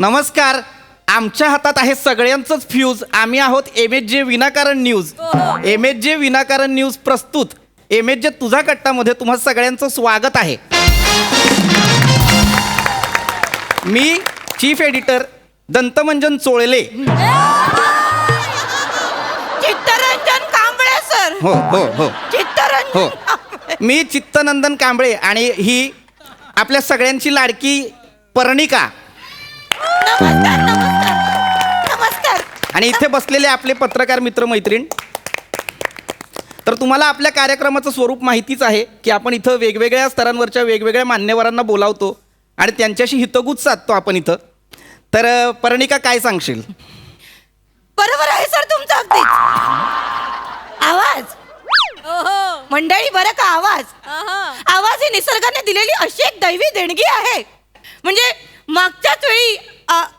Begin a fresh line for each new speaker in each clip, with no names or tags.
नमस्कार. आमच्या हातात आहे सगळ्यांचंच फ्यूज आम्ही आहोत एम एच जे विनाकारण न्यूज एम एच जे विनाकारण न्यूज प्रस्तुत. एम एच जे तुझा कट्टामध्ये तुम्हा सगळ्यांचं स्वागत आहे. मी चीफ एडिटर दंतमंजन चोळले.
चित्तरंजन कांबळे सर
हो हो हो.
चित्तरंजन
हो. मी चित्तनंदन कांबळे आणि ही आपल्या सगळ्यांची लाडकी पर्णिका.
नमस्कार नमस्कार नमस्कार.
आणि इथे बसलेले आपले पत्रकार मित्र मैत्रीण. तर तुम्हाला आपल्या कार्यक्रमाचं स्वरूप माहितीच आहे की आपण इथं वेगवेगळ्या स्तरांवरच्या वेगवेगळ्या मान्यवरांना बोलावतो आणि त्यांच्याशी हितगुज साधतो आपण इथं. तर अं, पर्णिका काय सांगशील?
बरोबर आहे सर तुमचं अगदी आवाज. मंडळी बरं का आवाज? आवाज ही निसर्गाने दिलेली अशी एक दैवी देणगी आहे. म्हणजे मागच्याच वेळी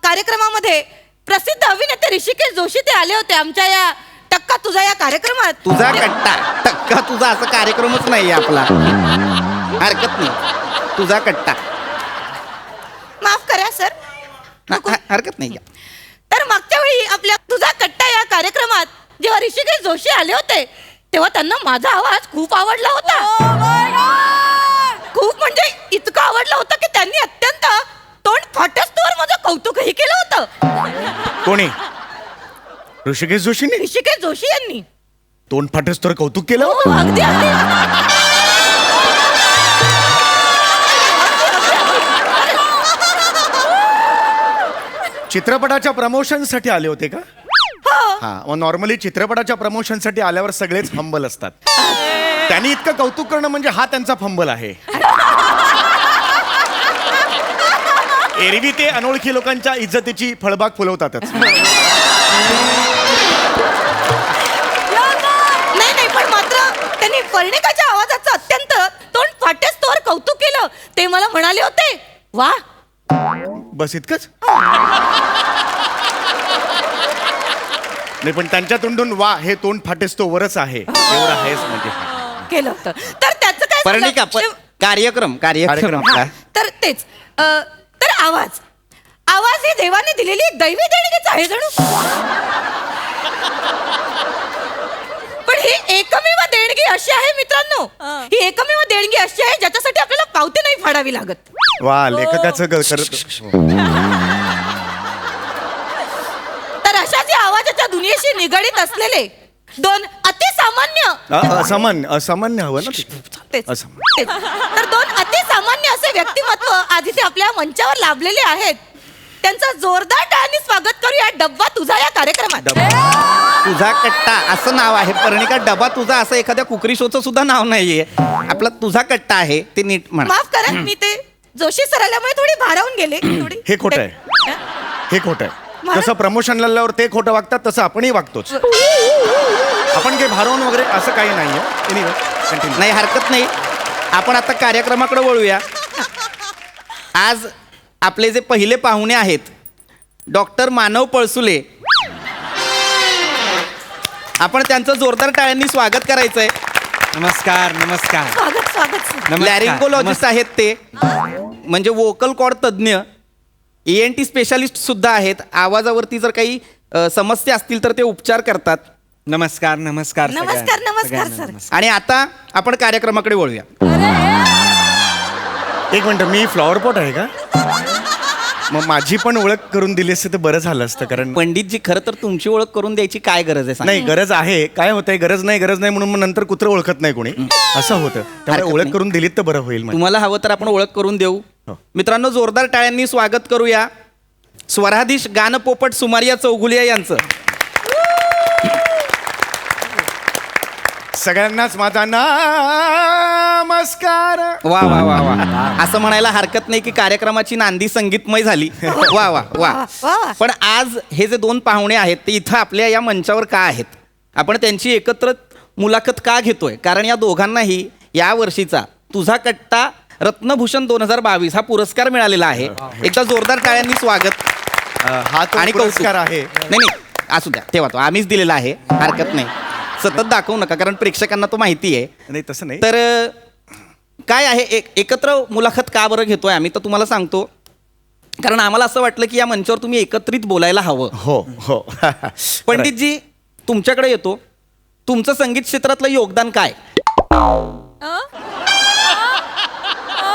कार्यक्रमामध्ये प्रसिद्ध अभिनेते ऋषिकेश जोशी ते आले होते आमच्या या टक्का तुझा या कार्यक्रमात.
तुझा कट्टा. टक्का तुझा असा कार्यक्रमच नाही आपला. हरकत नाही. तुझा कट्टा.
माफ करा सर.
हरकत नाही.
तर मागच्या वेळी आपल्या तुझा कट्टा या कार्यक्रमात जेव्हा ऋषिकेश जोशी आले होते तेव्हा त्यांना माझा आवाज खूप आवडला होता. खूप म्हणजे इतका आवडला होता की त्यांनी तोंड फाटस्तोवर माझं कौतुकही केलं होतं.
कोणी? ऋषिकेश जोशीने?
ऋषिकेश जोशी यांनी.
तोंड फाटस तर कौतुक केलं?
हो, अगदी अगदी.
चित्रपटाच्या प्रमोशनसाठी आले होते का?
हो.
हा मग नॉर्मली चित्रपटाच्या प्रमोशनसाठी आल्यावर सगळेच फंबल असतात. त्यांनी इतकं कौतुक करणं म्हणजे हा त्यांचा फंबल आहे. एरवी ते अनोळखी लोकांच्या इज्जतीची फळबाग फुलवतातच.
नाही नाही पण मात्र त्यांनी पर्णिकाच्या आवाजाचं अत्यंत तोंड फाटस्तोवर कौतुक केलं. ते मला म्हणाले होते वा.
बस इतकंच? नाही पण त्यांच्या तोंडून वा हे तोंड फाटेस तो वरच आहे. एवढं आहेच म्हणजे.
केलं होतं. तर त्याचं काय झालं?
पर्णिका प-
शेव-
कार्यक्रम. कार्यक्रम.
हा, तर तेच. अ, तर आवाज आवाज ही देवाने दिलेली एक दैवी देणगीच आहे जणू पण ही एकमेव देणगी अशी आहे मित्रांनो ही एकमेव देणगी अशी आहे ज्याच्यासाठी आपल्याला पावती नाही फाडावी लागत
वा लेखकाचं ग- करत
तर अशा जे आवाजाच्या दुनियेशी निगडीत असलेले दोन अतिसामान्य
अ- असामान्य असामान्य हवं ना ते.
तेच
असामान्य.
तेच. तर दोन अतिसामान्य असे व्यक्तिमत्व आज इथे आपल्या मंचावर लाभलेले आहेत. त्यांचं जोरदार टाळ्यांनी स्वागत करूया डब्बा तुझा या कार्यक्रमात.
तुझा कट्टा असं नाव आहे. पर्णिका डबा तुझा असं एखाद्या कुकरी शोचं सुद्धा नाव नाहीये. आपला तुझा कट्टा आहे ते नीट म्हणा.
माफ करा मी ते जोशी सर आल्यामुळे थोडी भारावून गेले. थोडी
हे खोटं आहे.
हा?
हे खोटं आहे.
मला-
जसं प्रमोशन आल्यावर ते खोटं वागतात तसं आपणही वागतोच. आपण काही भारवून वगैरे असं काही नाहीये.
नाही हरकत नाही. आपण आता कार्यक्रमाकडे वळूया. आज आपले जे पहिले पाहुणे आहेत डॉक्टर मानव पळसुले. आपण त्यांचं जोरदार टाळ्यांनी स्वागत करायचंय.
नमस्कार नमस्कार.
स्वागत स्वागत
लॅरिंगोलॉजिस्ट आहेत ते. म्हणजे वोकल कॉर्ड तज्ज्ञ ई एन टी स्पेशालिस्ट सुद्धा आहेत. आवाजावरती जर काही अ, समस्या असतील तर ते उपचार करतात.
नमस्कार नमस्कार
नमस्कार,
सगळ्यांना.
नमस्कार,
सगळ्यांना
सर.
आणि आता आपण कार्यक्रमाकडे वळूया.
एक मिनिट मी फ्लॉवर पॉट आहे का? मग माझी पण ओळख करून दिली असते तर बरं झालं असतं कारण
पंडितजी खरं तर तुमची ओळख करून द्यायची काय गरज आहे सांगा?
नाही गरज आहे. काय होतंय गरज नाही गरज नाही म्हणून मग नंतर कुत्र ओळखत नाही कोणी. असं होतं. त्यामुळे ओळख. करून दिलीत तर बरं होईल
तुम्हाला हवं तर आपण ओळख करून देऊ.
हो.
मित्रांनो जोरदार टाळ्यांनी स्वागत करूया. स्वराधीश गानपोपट सुमारिया चौगुलिया यांचं.
सगळ्यांनाच माझा नमस्कार.
वा वा वा वा. असं म्हणायला हरकत नाही की कार्यक्रमाची नांदी संगीतमय झाली. वा वा वा. पण आज हे जे दोन पाहुणे आहेत ते इथं आपल्या या मंचावर का आहेत? आपण त्यांची एकत्र मुलाखत का घेतोय? कारण या दोघांनाही या वर्षीचा तुझा कट्टा रत्नभूषण दोन हजार बावीस हा पुरस्कार मिळालेला आहे. एकदा जोरदार टाळ्यांनी स्वागत.
अं, हा तो
आणि.
पुरस्कार आहे.
नाही नाही असू द्या. तेव्हा तो आम्हीच दिलेला आहे. हरकत नाही. सतत दाखवू नका कारण प्रेक्षकांना तो माहिती आहे.
नाही तसं नाही.
तर काय आहे एक एकत्र मुलाखत का बरं घेतोय आम्ही? तर तुम्हाला सांगतो. कारण आम्हाला असं वाटलं की या मंचावर तुम्ही एकत्रित बोलायला हवं.
हो हो.
पंडितजी तुमच्याकडे येतो. तुमचं संगीत क्षेत्रातलं योगदान काय?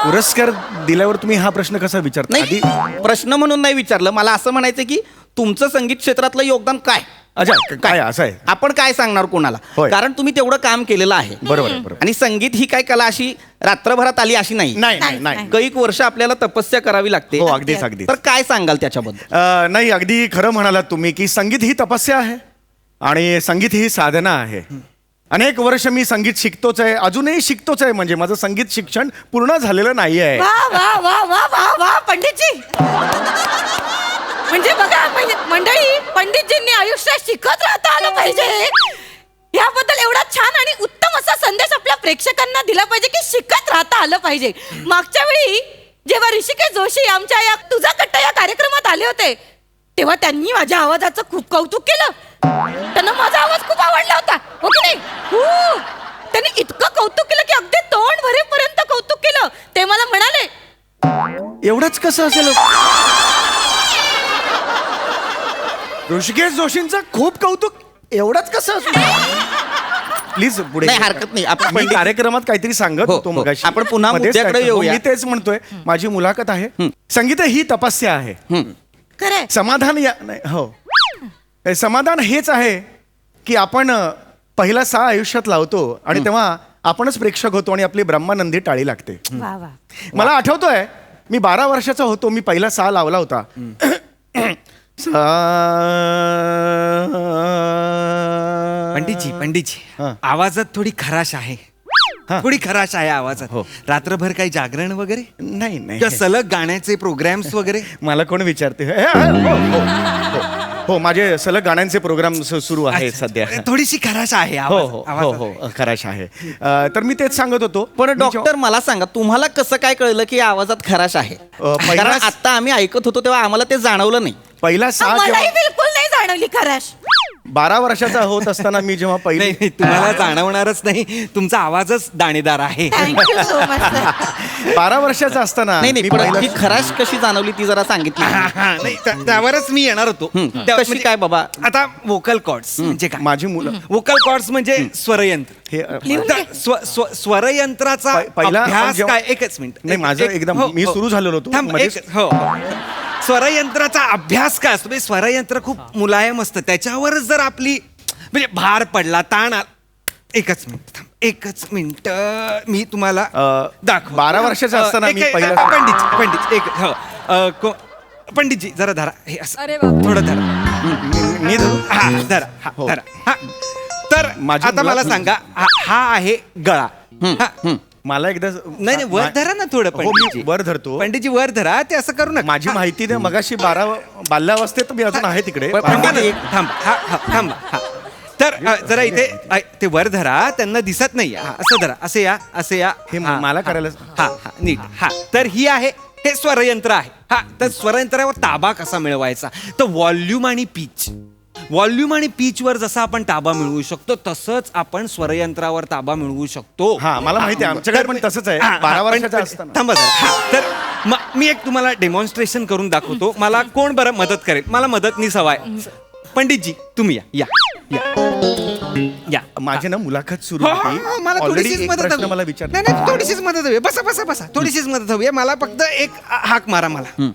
पुरस्कार दिल्यावर तुम्ही हा प्रश्न कसा विचारता?
नाही प्रश्न म्हणून नाही विचारलं. मला असं म्हणायचं की तुमचं संगीत क्षेत्रातलं योगदान काय?
अच्छा काय असं आहे?
आपण काय सांगणार कोणाला?
होय.
कारण तुम्ही तेवढं काम केलेलं आहे.
बरोबर आहे, बरोबर
आणि संगीत ही काय कला अशी रात्रभरात आली अशी नाही.
नाही नाही नाही
कैक वर्ष आपल्याला तपस्या करावी लागते.
हो अगदीच अगदीच.
तर काय सांगाल त्याच्याबद्दल?
अ, नाही अगदी खरं म्हणालात तुम्ही की संगीत ही तपस्या आहे आणि संगीत ही साधना आहे. अनेक वर्ष मी संगीत शिकतोच आहे अजूनही शिकतोच आहे म्हणजे माझं संगीत शिक्षण पूर्ण झालेलं नाही आहे
वा वा वा वा वा वा पंडितजी! म्हणजे बघा म्हणजे मंडळी पंडितजींनी आयुष्यात शिकत राहता आलं पाहिजे. याबद्दल एवढा छान आणि उत्तम असा संदेश आपल्या प्रेक्षकांना दिला पाहिजे की शिकत राहता आलं पाहिजे. मागच्या वेळी जेव्हा ऋषिकेश जोशी आमच्या या तुझा कट्टा या कार्यक्रमात आले होते तेव्हा त्यांनी माझ्या आवाजाचं खूप कौतुक केलं. त्यांना माझा आवाज खूप आवडला होता. हो की नाही? हो. त्यांनी इतकं कौतुक केलं की अगदी तोंड भरेपर्यंत कौतुक केलं. ते मला म्हणाले
एवढंच कसं असेल? ऋषिकेश जोशींचं खूप कौतुक एवढंच कसं असेल प्लीज पुढे
नाही, हरकत नाही. आपण
मी
पंडित-
कार्यक्रमात काहीतरी सांगत
हो,
होतो
हो.
मगाशी.
आपण पुन्हा
मध्येच
मुद्द्याकडे
काय- हो,
येऊया.
मी तेच म्हणतोय. माझी मुलाखत आहे. संगीत ही तपस्या आहे.
खरंय.
समाधान या नाही हो. हे समाधान हेच आहे की आपण अ, पहिला सा आयुष्यात लावतो आणि तेव्हा आपणच प्रेक्षक होतो आणि आपली ब्रह्मानंदी टाळी लागते.
वा वा.
मला आठवतोय मी बारा वर्षाचा होतो मी पहिला सा लावला होता. सा-
पंडितजी पंडितजी
हा.
आवाजात थोडी खराश आहे.
हा.
थोडी खराश आहे आवाजात.
हो.
रात्रभर काही जागरण वगैरे?
नाही नाही.
सलग गाण्याचे प्रोग्राम्स वगैरे?
मला कोण विचारते? हे, हे, हो, हो, माझे सलग गाण्यांचे प्रोग्राम सुरू आहेत सध्या.
थोडीशी खराश आहे
हो
आवाजात-
हो हो
आवाजात.
हो खराश आहे. अ, तर मी तेच सांगत होतो.
पण डॉक्टर मला सांगा तुम्हाला कसं काय कळलं की या आवाजात खराश आहे?
अ,
कारण आता आम्ही ऐकत होतो तेव्हा आम्हाला ते जाणवलं नाही.
पहिला सा
मलाही
जेव्हा
बिलकुल नाही जाणवली खराश
बारा वर्षाचा होत असताना मी जेव्हा
नाही
पहिली
नाही, तुम्हाला जाणवणारच नाही. तुमचा आवाजच दाणेदार आहे.
थँक्यू सो मच
बारा वर्षाचा असताना
नाही नाही
मी
पण
पहिला-
ती खराश कशी जाणवली ती जरा सांगितली.
हा, हा, नाही, त्या- त्यावरच मी येणार होतो.
हम्म.
त्या-
कशी
म्हणजे-
काय बाबा?
आता वोकल कॉर्ड्स म्हणजे काय
माझी मुलं
वोकल कॉर्ड्स म्हणजे स्वरयंत्र.
हे अ,
लिहून
त्या स्व- स्व- स्वरयंत्राचा
पहि- पहिला आपण
अभ्यास
जेव्हा-
काय? एकच मिनिट
नाही,
एक-
माझं
एक-
एकदम-
हो,
मी
हो.
सुरू झालेलो होतो.
थांब,
मध्येच-
एक- हो. स्वरयंत्राचा अभ्यास काय असतो? म्हणजे स्वरयंत्र खूप मुलायम असतं. त्याच्यावरच जर आपली म्हणजे भार पडला ताण आ- एकच मिनिट थांब एकच मिनिट मी तुम्हाला
अ,
दाखव
बारा वर्षाचा असताना मी पहिला-
पंडित पंडित एक हो. अ, को- पंडितजी जरा धरा. हे असं. थोडं धरा.
मी-?
हा धरा हा
हो.
धरा. हा. तर आता
मुला-
मला सांगा हा हा आहे गळा. हा.
मला एकदा
नाही नाही वर धरा ना थोडं
हो, मी
पंडितजी.
वर धरतो.
पंडितजी वर धरा ते असं करू नका.
माझी माहिती द्या मगाशी बारा बाल्यावस्थेत मी अजून आहे तिकडे.
पण-
थांबा ना,
एक-
थांबा हा हा थांबा हा. तर अ, जरा इथे अ, ते वर धरा त्यांना दिसत नाही हा, असं धरा असे या असे या.
हे
हा,
मला
हा,
करायला-
हा हा नीट हा. तर ही आहे हे स्वरयंत्र आहे. हा तर स्वरयंत्रावर ताबा कसा मिळवायचा? तर व्हॉल्यूम आणि पीच. व्हॉल्यूम आणि पीचवर जसा आपण ताबा मिळवू शकतो तसंच आपण स्वरयंत्रावर ताबा मिळवू शकतो.
हा मला माहिती आहे आमच्याकडे पण तसंच आहे.
हा, हा,
बारा
पण-
वर्षाचा असताना.
थांबा जरा. हा, तर म- मी एक तुम्हाला डेमॉन्स्ट्रेशन करून दाखवतो. मला कोण बरं मदत करेल? मला मदतनीस हवाय. पंडितजी तुम्ही या. या. या. या.
माझी ना मुलाखत सुरू
हो, हो,
होती.
हो, मला
ऑलरेडी
थोडीशीच मदत
प्रश्न
हवी.
मला विचार
नाही नाही थोडीशीच मदत हवी. बसा बसा बसा. थोडीशीच मदत हवी. आहे. मला फक्त एक हाक मारा मला.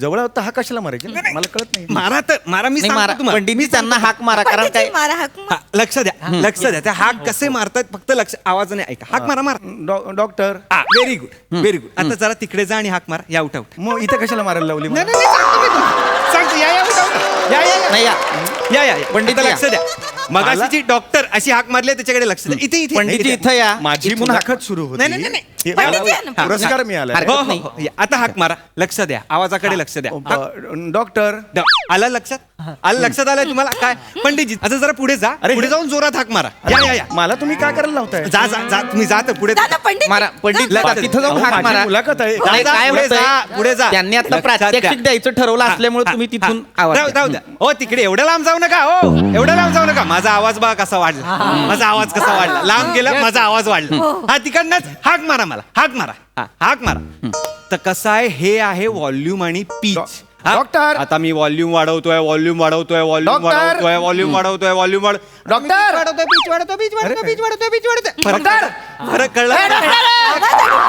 जवळ होता हा कशाला मारायचे? मला कळत नाही.
मारा तर मारा मी
नाही
सांगतो
मारा.
तुम्हाला.
पंडितजी त्यांना हाक मारा कारण काय
मारा हाक मारा.
हा, लक्ष द्या. लक्ष द्या. त्या हाक कसे मारतात फक्त लक्ष आवाजाने ऐका. हाक मारा मारा.
Doc- doctor.
Very good very good आता जरा तिकडे जा आणि हाक मारा. या उठा उठा.
मग इथे कशाला मारायला लावली मला?
नाही नाही नाही, सांगतो मी तुम्हाला. या या उठा उठा. या या या.
नाही या.
या या या.
पंडित
आता
या.
लक्ष द्या. मगाशी जी डॉक्टर अशी हाक मारली आहे, त्याच्याकडे लक्ष द्या. इथे इथे.
पंडितजी
इथे.
या.
माझी
इथून
मुलाखत सुरू होती.
नाही, नाही, नाही,
हे
या ना.
पुरस्कार मिळाला.
हरकत
हो, हो,
नाही.
हो. या. आता हाक मारा. लक्ष द्या. आवाजाकडे लक्ष द्या.
डॉक्टर?
द- आलं लक्षात? आलं लक्षात आलं तुम्हाला? काय? पंडितजी आता जरा पुढे जा.
अरे,
पुढे जाऊन जोरात हाक मारा. या या या.
मला तुम्ही काय करायला लावताय?
जा जा जा. तुम्ही जा तर पुढे.
दादा पंडित
मारा. पंडित. तिथं जाऊन
अहो,
हाक
माझी
मारा.
मुलाखत आहे.
नाही,
जा,
काय
पुढे
होतंय?
जा, पुढे जा.
त्यांनी आता
लक्षात
प्रात्यक्षिक. द्यायचं ठरवलं
हा,
असल्यामुळे
हा,
तुम्ही
हा.
तिथून आवाज
राहू
द्या.
राहू द्या हो तिकडे. एवढ्या लांब जाऊ नका हो. एवढ्या लांब जाऊ नका. माझा आवाज बघा कसा वाढला. माझा आवाज कसा वाढला. लांब गेला माझा आवाज वाढला. हा. तिकडनंच हाक मारा मला. हाक मारा. हा. हाक मारा. तर तर कसं आहे हे आहे व्हॉल्यूम आणि पीच.
डॉक्टर!
आता मी व्हॉल्यूम वाढवतोय व्हॉल्यूम वाढवतोय व्हॉल्यूम
डॉक्टर!
वाढवतोय व्हॉल्यूम वाढवतोय व्हॉल्यूम वाढ
डॉक्टर!
वाढवतोय पीच वाढवतोय पीच वाढवतोय पीच वाढवतोय पीच वाढवतोय फरक
डॉक्टर!
फरक कळला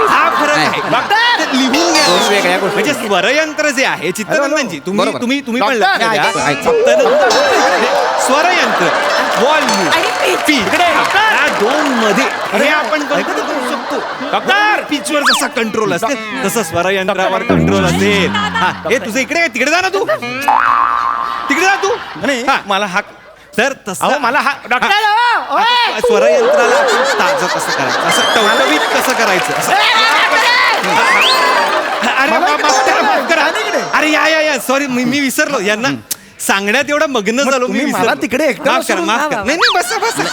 हा फरक आहे डॉक्टर लिहून घ्या
दोन वेगळ्या गोष्टी.
म्हणजे स्वरयंत्र जे आहे चित्तरंजनजी तुम्ही
बरोबर.
तुम्ही तुम्ही
डॉक्टर!
पण.
ऐका, ऐका.
ना- स्वरयंत्र व्हॉल्यूम
आणि pitch.
पीच या दोन मध्ये हे आपण कंट्रोल करू शकतो डॉक्टर! पिचवर जसा कंट्रोल असते तसं स्वरयंत्रावर कंट्रोल असेल हा, हे तुझं इकडे आहे, तिकडे जा ना तू. तिकडे जा तू.
नाही
हा.
मला हा
तर तसं
मला हा डॉक्टर
हा. आता स्वरयंत्राला आपण ताजं कसं करायचं? असं टवटवीत कसं करायचं? असं. अरे
मला
मा-
इकडे
माफ करा, माफ करा.
आणि इकडे.
अरे या या या सॉरी मी मी विसरलो. यांना सांगण्यात एवढं मग्न
मग
झालो मी
तुम्ही मला
विसरलो.
तिकडे एकटं
माफ करा
बसवून-
माफ करा. नाही नाही बस बस.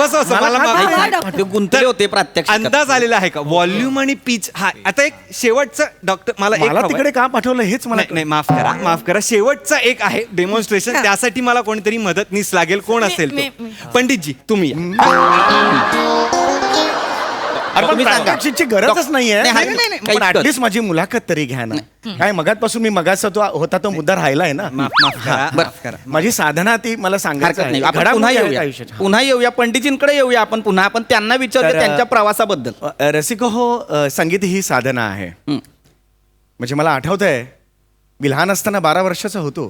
बस बस
मला
मला
काय
माफ
माहिती?
करा.
हा, डॉक्टर.
ते गुंतले होते
अंदाज आलेला आहे का व्हॉल्यूम आणि पीच हा आता एक शेवटचं डॉक्टर मला एक
मला
हवंय.
तिकडे का पाठवलं हेच मला
नाही नाही माफ करा माफ करा शेवटचा एक आहे डेमॉन्स्ट्रेशन त्यासाठी मला कोणतरी मदतनीस लागेल कोण
मी-
असेल
मी-
तो
मी.
पंडितजी तुम्ही या.
अरे पण
तुम्ही सांगा.
प्रात्यक्षिकची गरजच नाहीये
नाही,
नाही, नाही, नाही.
काहीच
पण
कर.
ऍटलीस्ट माझी मुलाखत तरी घ्या ना काय मगातपासून मी मगाचा तो होता तो मुद्दा राहिलाय ना
माफ माफ करा
बरं.
माफ करा
माझी साधना ती मला सांगायचं
हरकत
आहे.
नाही आपण
घडामोडी
पुन्हा येऊया. पुन्हा येऊया पंडितजींकडे येऊया आपण पुन्हा आपण त्यांना विचारूया
तर,
त्यांच्या प्रवासाबद्दल
रसिको हो अ, संगीत ही साधना आहे
हं.
म्हणजे मला आठवत आहे मी लहान असताना बारा वर्षाचा होतो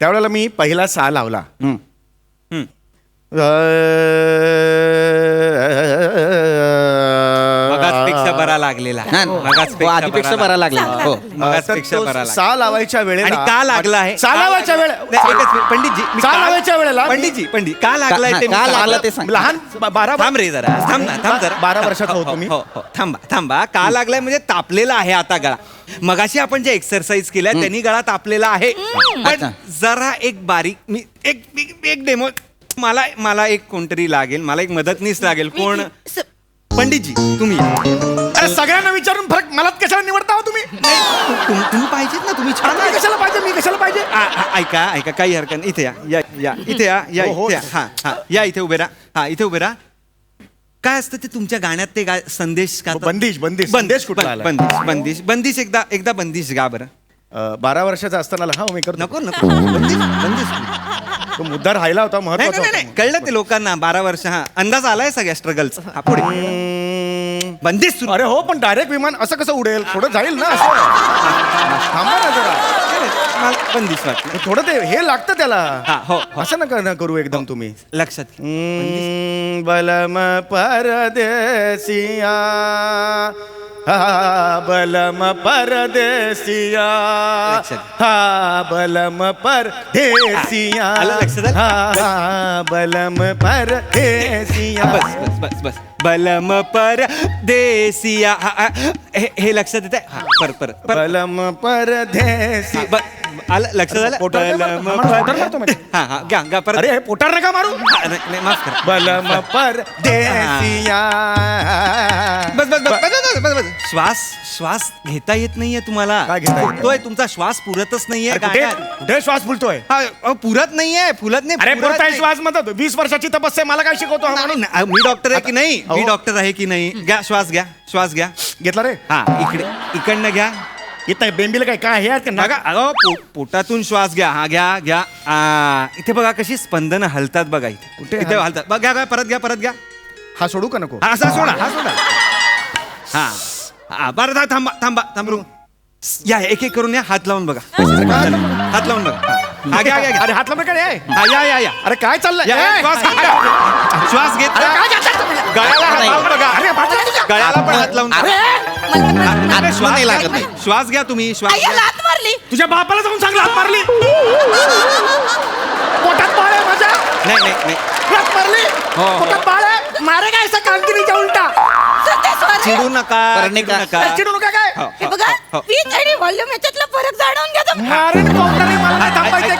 त्यावेळेला मी पहिला सा लावला
हं.
हं. मगाचपेक्षा बरा लागलेला.
हा, हो, आधीपेक्षा बरा लागला. हो
तर तो
बरा लागला.
सा लावायच्या वेळेला
आणि का लागला आहे?
सा लावायच्या
का-
वेळे
नाही, एकच मिनिट, पंडितजी मी
सा
का-
लावायच्या वेळेला?
पंडितजी पंडित का लागलाय ते मी
का
सांगतो.
लागला ते सांग.
लहान ब- बारा
थांब रे जरा थांब ना थांब जरा.
बारा वर्षाचा
हो,
होतो
हो,
मी.
हो, हो. थांबा थांबा का लागलाय म्हणजे तापलेला आहे आता गळा. मगाशी आपण जे एक्सरसाइज केल्या त्यांनी गळा तापलेला आहे. पण. जरा एक बारीक मी एक एक- एक डेमो मला मला एक कोणतरी लागेल मला एक मदतनीस लागेल. कोण?
स-
पंडितजी तुम्ही या.
अरे सगळ्यांना विचारून फरक मलाच कशाला निवडता हो तुम्ही
तुम- तुम्ही पाहिजेत ना तुम्ही छान.
कशाला पाहिजे मी कशाला पाहिजे
आ- आ- ऐका ऐका काही हरकत नाही इथे या या या इथे या या
हो, हो.
इथे या हा हा या इथे उभे राहा हा इथे उभे राहा काय असतं ते तुमच्या गाण्यात ते गा संदेश का
बंदिश, बंदिश. संदेश कुठला आला?
बंदिश बंदिश बंदिश एकदा एकदा बंदिश गा बरं
अ, बारा वर्षाचा असताना हा मी करतो.
नको नको. बंदिश बंदिश
तो मुद्दा राहिला होता
नाही
महत्त्वाचा
नाही नाही
होता.
कळलं ते लोकांना बारा वर्ष हा. अंदाज आलाय सगळ्या स्ट्रगलचा हा पुढे. बंदिश सुरू.
अरे हो पण डायरेक्ट विमान असं कसं उडेल? थोडं जाईल ना असं. थांबा ना जरा.
मला बंदिश वाटलं.
थोडं ते हे लागतं त्याला.
हा हो हो.
असं नका ना करू एकदम तुम्ही.
लक्षात
बलम परदेसिया. हा बलम परदेसिया. हा बलम परदेसिया? हा बलम परदेसिया।
बस बस बस बस. बलम पर देसिया हा, लक्षात येत हा परत परत
बलम परदेसी
आलं
म्हणजे.
हा हा घ्या घ्या परत.
अरे हे पोटार नका मारू.
हा, नाही नाही, माफ करा.
बलम परदेसिया.
बस बस बस बस बस बस बस. श्वास श्वास घेता येत नाहीये तुम्हाला.
काय घेता येत नाही?
फुटतोय तुमचा श्वास पुरतच नाहीये.
अरे कुठे?
गाण्यात.
कुठे श्वास फुलतोय
हा, अहो, पुरत नाहीये फुलत नाही
अरे
पुरत
पुरताय
नाही.
श्वास म्हणतो वीस वर्षाची तपस्या मला काय शिकवतो हा
नाही,
माणूस?
नाही, मी डॉक्टर आहे की नाही? मी
अहो.
डॉक्टर आहे की नाही? घ्या श्वास घ्या श्वास घ्या.
घेतला रे?
हा इकडे इकडनं घ्या.
नाही बेंबीला काय काय हे आहेत का?
बघा
नागा?
अगं पो- पोटातून श्वास घ्या हा घ्या घ्या. आ, इथे बघा कशी स्पंदन हलतात बघा इथे.
कुठे
इथे
हल-
हलतात. बघ घ्या परत घ्या परत घ्या.
हा सोडू का नको?
हा असा सोडा हा सोडा. हा. हा बरं था- थांबा थांबा थांबरू या एक एक करून या. हात लावून बघा. हात लावून बघा.
अरे हात लांब काय?
हा या या या.
अरे काय चाललंय?
या, या,
ए!
श्वास घेतला श्वास घेतला गळ्याला हात लावून बघा.
अरे बाजूला तुझ्या.
गळ्याला पण हात लावून.
अरे
मला- मला-
अरे,
मला
श्वास
नाही
घ्या
लागत
तुम्ही. श्वास घ्या तुम्ही श्वास घ्या.
मारली.
तुझ्या बापाला जाऊन सांग लात मारली. पोटात बाळ आहे माझ्या.
नाही नाही नाही.
लात मारली.
हो, हो.
पोटात बाळ आहे. मारे काय असं कामगिरीच्या उलटा?
सध्या स्वर
चिडू नका
करणे
चिडू
का?
नका.
अरे चिडू नका काय?
हो,
हे
हो,
बघा
हो.
पीच आणि व्हॉल्यूम याच्यातला परत जाणून घ्या तुम्ही
मला नाही थांबायचं